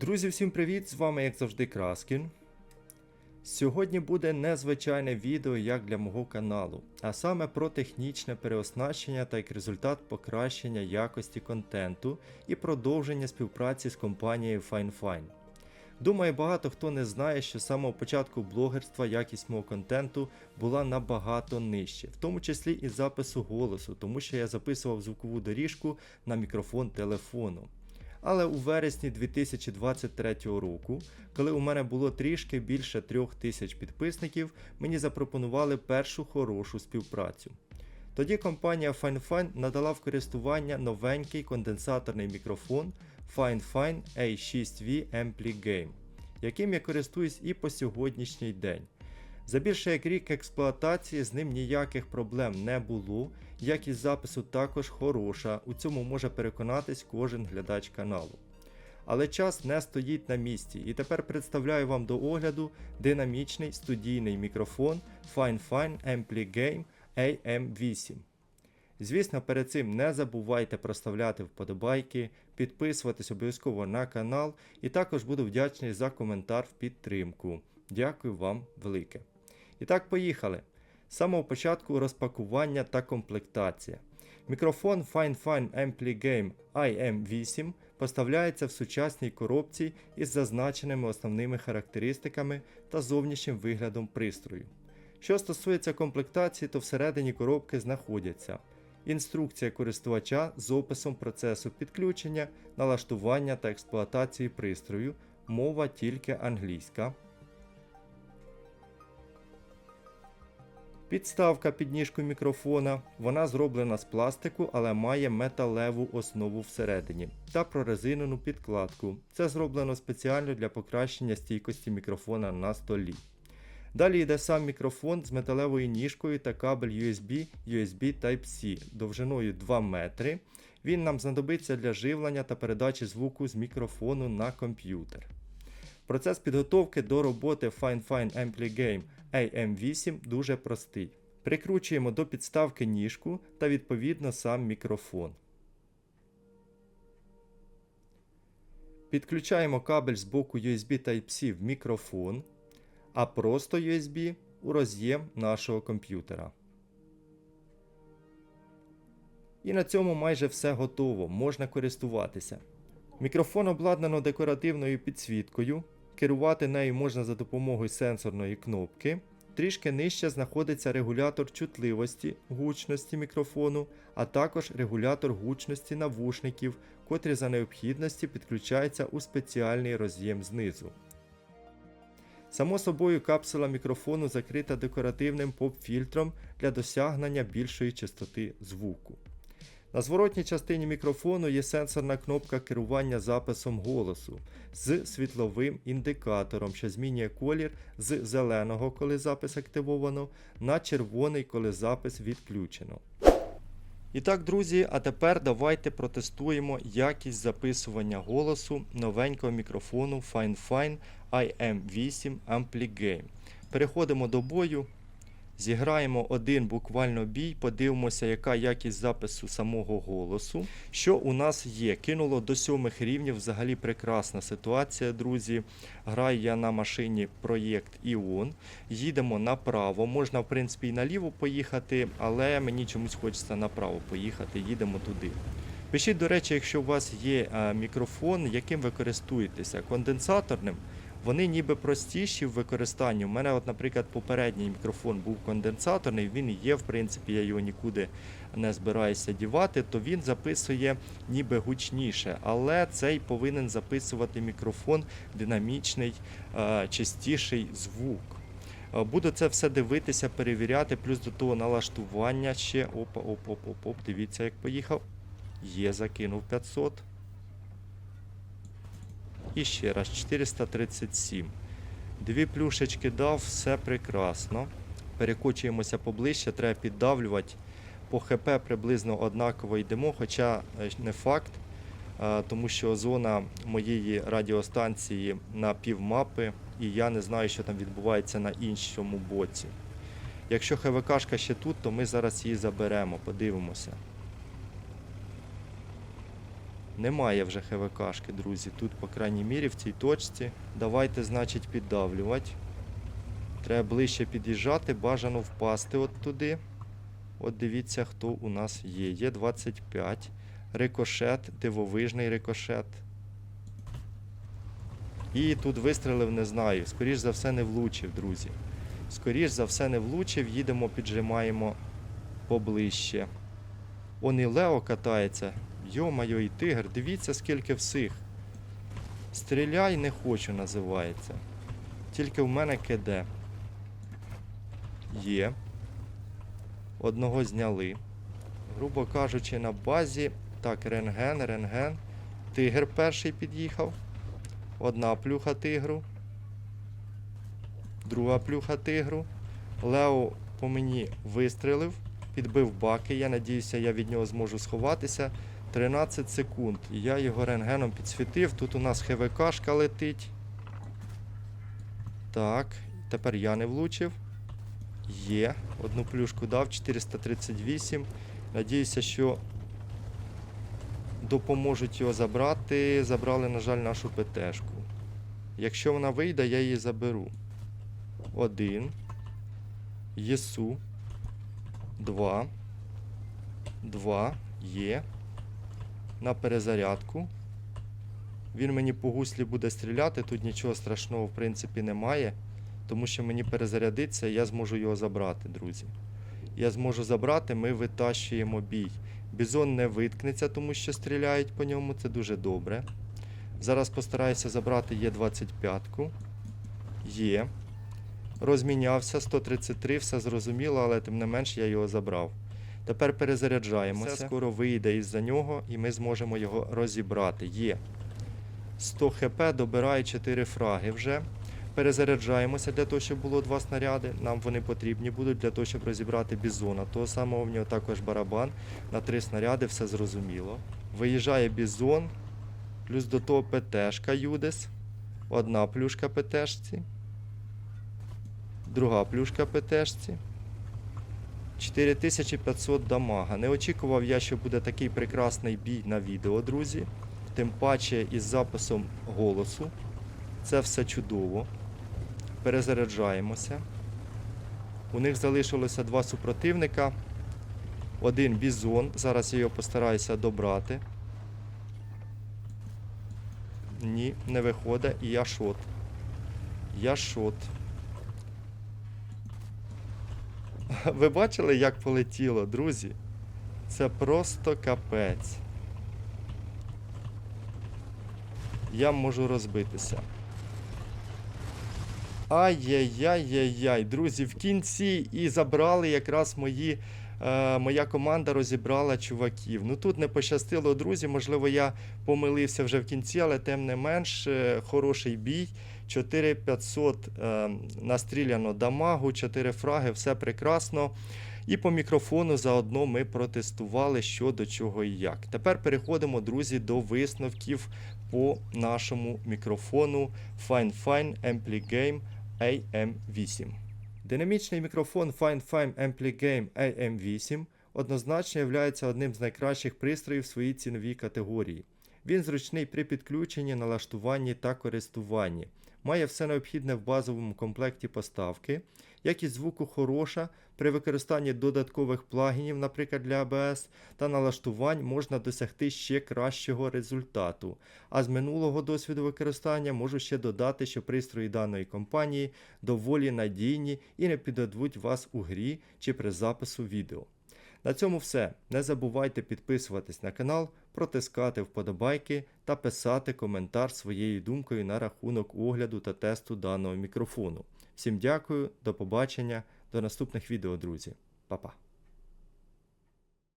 Друзі, всім привіт! З вами, як завжди, Краскін. Сьогодні буде незвичайне відео як для мого каналу, а саме про технічне переоснащення та як результат покращення якості контенту і продовження співпраці з компанією FineFine. Думаю, багато хто не знає, що з самого початку блогерства якість мого контенту була набагато нижче, в тому числі і запису голосу, тому що я записував звукову доріжку на мікрофон телефону. Але у вересні 2023 року, коли у мене було трішки більше трьох тисяч підписників, мені запропонували першу хорошу співпрацю. Тоді компанія FineFine надала в користування новенький конденсаторний мікрофон FineFine A6V Ampli Game, яким я користуюсь і по сьогоднішній день. За більше як рік експлуатації з ним ніяких проблем не було, якість запису також хороша, у цьому може переконатись кожен глядач каналу. Але час не стоїть на місці, і тепер представляю вам до огляду динамічний студійний мікрофон FineFine Ampli Game AM8. Звісно, перед цим не забувайте проставляти вподобайки, підписуватись обов'язково на канал і також буду вдячний за коментар в підтримку. Дякую вам велике. І так, поїхали. З самого початку розпакування та комплектація. Мікрофон FineFine Ampli Game IM8 поставляється в сучасній коробці із зазначеними основними характеристиками та зовнішнім виглядом пристрою. Що стосується комплектації, то всередині коробки знаходяться інструкція користувача з описом процесу підключення, налаштування та експлуатації пристрою, мова тільки англійська. Підставка під ніжку мікрофона. Вона зроблена з пластику, але має металеву основу всередині та прорезинену підкладку. Це зроблено спеціально для покращення стійкості мікрофона на столі. Далі йде сам мікрофон з металевою ніжкою та кабель USB USB Type-C довжиною 2 метри. Він нам знадобиться для живлення та передачі звуку з мікрофону на комп'ютер. Процес підготовки до роботи FineFine Ampli Game AM8 дуже простий. Прикручуємо до підставки ніжку та відповідно сам мікрофон. Підключаємо кабель з боку USB Type-C в мікрофон, а просто USB у роз'єм нашого комп'ютера. І на цьому майже все готово, можна користуватися. Мікрофон обладнано декоративною підсвіткою. Керувати нею можна за допомогою сенсорної кнопки. Трішки нижче знаходиться регулятор чутливості гучності мікрофону, а також регулятор гучності навушників, котрі за необхідності підключаються у спеціальний роз'єм знизу. Само собою, капсула мікрофону закрита декоративним поп-фільтром для досягнення більшої частоти звуку. На зворотній частині мікрофону є сенсорна кнопка керування записом голосу з світловим індикатором, що змінює колір з зеленого, коли запис активовано, на червоний, коли запис відключено. І так, друзі, а тепер давайте протестуємо якість записування голосу новенького мікрофону FineFine IM8 AmpliGame. Переходимо до бою. Зіграємо один буквально бій, подивимося, яка якість запису самого голосу. Що у нас є? Кинуло до сьомих рівнів. Взагалі прекрасна ситуація, друзі. Граю я на машині проєкт Іон. Їдемо направо. Можна, в принципі, і наліво поїхати, але мені чомусь хочеться направо поїхати. Їдемо туди. Пишіть, до речі, якщо у вас є е, мікрофон, яким ви користуєтеся, конденсаторним. Вони ніби простіші в використанні. У мене, от, наприклад, попередній мікрофон був конденсаторний, він є, в принципі, я його нікуди не збираюся дівати, то він записує ніби гучніше, але цей повинен записувати мікрофон динамічний, е, чистіший звук. Е, Буду це все дивитися, перевіряти, плюс до того налаштування ще. Опа, оп, оп, оп, оп, дивіться, як поїхав. Є, закинув 500. І ще раз 437. Дві плюшечки дав, все прекрасно. Перекочуємося поближче, треба піддавлювати. По ХП приблизно однаково йдемо, хоча е, не факт, тому що зона моєї радіостанції на півмапи, і я не знаю, що там відбувається на іншому боці. Якщо ХВКшка ще тут, то ми зараз її заберемо, подивимося. Немає вже ХВКшки, друзі. Тут, по крайній мірі, в цій точці. Давайте, значить, піддавлювати. Треба ближче під'їжджати, бажано впасти от туди. От дивіться, хто у нас є. Є 25. Рикошет, дивовижний рикошет. І тут вистрелив, не знаю. Скоріш за все, не влучив, друзі. Скоріш за все, не влучив. Їдемо, піджимаємо поближче. Он і Лео катається. Йо-майо, і тигр. Дивіться, скільки всіх. Стріляй не хочу, називається. Тільки в мене КД. Є. Одного зняли. Грубо кажучи, на базі. Так, рентген, рентген. Тигр перший під'їхав. Одна плюха тигру. Друга плюха тигру. Лео по мені вистрелив, підбив баки. Я надіюся, я від нього зможу сховатися. 13 секунд. І я його рентгеном підсвітив. Тут у нас ХВКшка летить. Так, тепер я не влучив. Є. Одну плюшку дав, 438. Надіюся, що допоможуть його забрати. Забрали, на жаль, нашу ПТшку. Якщо вона вийде, я її заберу. Один. ЄСУ. Два. Два. Є. На перезарядку. Він мені по гуслі буде стріляти. Тут нічого страшного, в принципі, немає. Тому що мені перезарядиться, і я зможу його забрати, друзі. Я зможу забрати, ми витащуємо бій. Бізон не виткнеться, тому що стріляють по ньому, це дуже добре. Зараз постараюся забрати Є25. Є. Розмінявся 133, все зрозуміло, але тим не менш я його забрав. Тепер перезаряджаємося. Все скоро вийде із-за нього, і ми зможемо його розібрати. Є. 100 хп, добирає 4 фраги вже. Перезаряджаємося для того, щоб було два снаряди. Нам вони потрібні будуть для того, щоб розібрати бізона. Того самого в нього також барабан на три снаряди, все зрозуміло. Виїжджає бізон, плюс до того ПТшка Юдес. Одна плюшка ПТшці. Друга плюшка ПТшці. 4500 дамага. Не очікував я, що буде такий прекрасний бій на відео, друзі. Тим паче із записом голосу. Це все чудово. Перезаряджаємося. У них залишилося два супротивника. Один бізон. Зараз я його постараюся добрати. Ні, не виходить. І я шот. Я шот. Ви бачили, як полетіло, друзі? Це просто капець. Я можу розбитися. Ай-яй-яй-яй-яй, друзі, в кінці і забрали якраз мої. Е, моя команда розібрала чуваків. Ну тут не пощастило, друзі. Можливо, я помилився вже в кінці, але тим не менш, е, хороший бій. 4500 е, настріляно дамагу, 4 фраги, все прекрасно. І по мікрофону заодно ми протестували, що до чого і як. Тепер переходимо, друзі, до висновків по нашому мікрофону FineFine AmpliGame AM8. Динамічний мікрофон FindFime AmpliGame AM8 однозначно є одним з найкращих пристроїв в своїй ціновій категорії. Він зручний при підключенні, налаштуванні та користуванні. Має все необхідне в базовому комплекті поставки. Якість звуку хороша, при використанні додаткових плагінів, наприклад для ABS, та налаштувань можна досягти ще кращого результату. А з минулого досвіду використання можу ще додати, що пристрої даної компанії доволі надійні і не підведуть вас у грі чи при запису відео. На цьому все. Не забувайте підписуватись на канал, протискати вподобайки та писати коментар своєю думкою на рахунок огляду та тесту даного мікрофону. Всім дякую, до побачення, до наступних відео, друзі. Па-па.